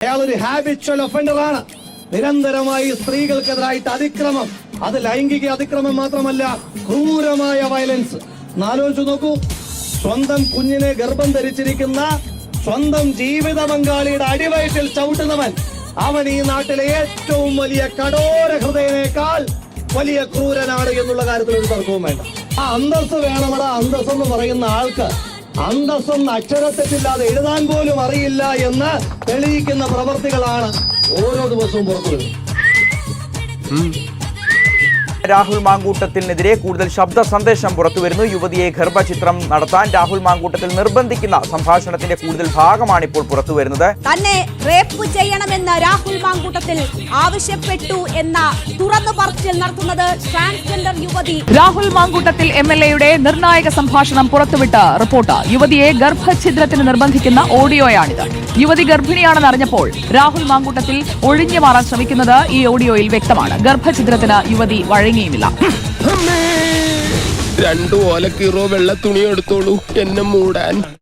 അയാൾ ഒരു ഹാബിച്വൽ ഒഫൻഡറാണ് നിരന്തരമായി സ്ത്രീകൾക്കെതിരായിട്ട് അതിക്രമം. അത് ലൈംഗിക അതിക്രമം മാത്രമല്ല ക്രൂരമായ വയലൻസ് ആലോചിച്ചു നോക്കൂ. സ്വന്തം കുഞ്ഞിനെ ഗർഭം ധരിച്ചിരിക്കുന്ന സ്വന്തം ജീവിത പങ്കാളിയുടെ അടിവയറ്റിൽ ചവിട്ടുന്നവൻ അവൻ ഈ നാട്ടിലെ ഏറ്റവും വലിയ കടോര ഹൃദയനേക്കാൾ വലിയ ക്രൂരനാണ് എന്നുള്ള കാര്യത്തിൽ ഒരു തർക്കവും വേണ്ട. ആ അന്തസ് വേണമടാ അന്തസ് എന്ന് പറയുന്ന ആൾക്ക് അന്തസ്സൊന്ന് അക്ഷരത്തെറ്റില്ലാതെ എഴുതാൻ പോലും അറിയില്ല എന്ന് തെളിയിക്കുന്ന പ്രവർത്തികളാണ് ഓരോ ദിവസവും പുറത്തു വരുന്നത് രാഹുൽ മാങ്കൂട്ടത്തിനെതിരെ കൂടുതൽ ശബ്ദ സന്ദേശം പുറത്തുവരുന്നു. യുവതിയെ ഗർഭചിത്രം നടത്താൻ രാഹുൽ മാങ്കൂട്ടത്തിൽ നിർബന്ധിക്കുന്ന സംഭാഷണത്തിന്റെ കൂടുതൽ ഭാഗമാണ് ഇപ്പോൾ പുറത്തുവരുന്നത്. തന്നെ റേപ്പ് ചെയ്യണമെന്ന് രാഹുൽ മാങ്കൂട്ടത്തിൽ ആവശ്യപ്പെട്ടു എന്ന തുറന്നു പറച്ചിൽ നടത്തുന്നത് ട്രാൻസ്ജെൻഡർ യുവതി. രാഹുൽ മാങ്കൂട്ടത്തിൽ എം എൽ എയുടെ നിർണായക സംഭാഷണം പുറത്തുവിട്ട റിപ്പോർട്ട്. യുവതിയെ ഗർഭഛിദ്രത്തിന് നിർബന്ധിക്കുന്ന ഓഡിയോയാണിത്. യുവതി ഗർഭിണിയാണെന്ന് അറിഞ്ഞപ്പോൾ രാഹുൽ മാങ്കൂട്ടത്തിൽ ഒഴിഞ്ഞു മാറാൻ ശ്രമിക്കുന്നത് ഈ ഓഡിയോയിൽ വ്യക്തമാണ്. ഗർഭഛിദ്രത്തിന് യുവതി വഴങ്ങിയുമില്ല. രണ്ടു ഓലക്കീറോ വെള്ള തുണി എടുത്തോളൂ. എന്നെ മൂടാൻ.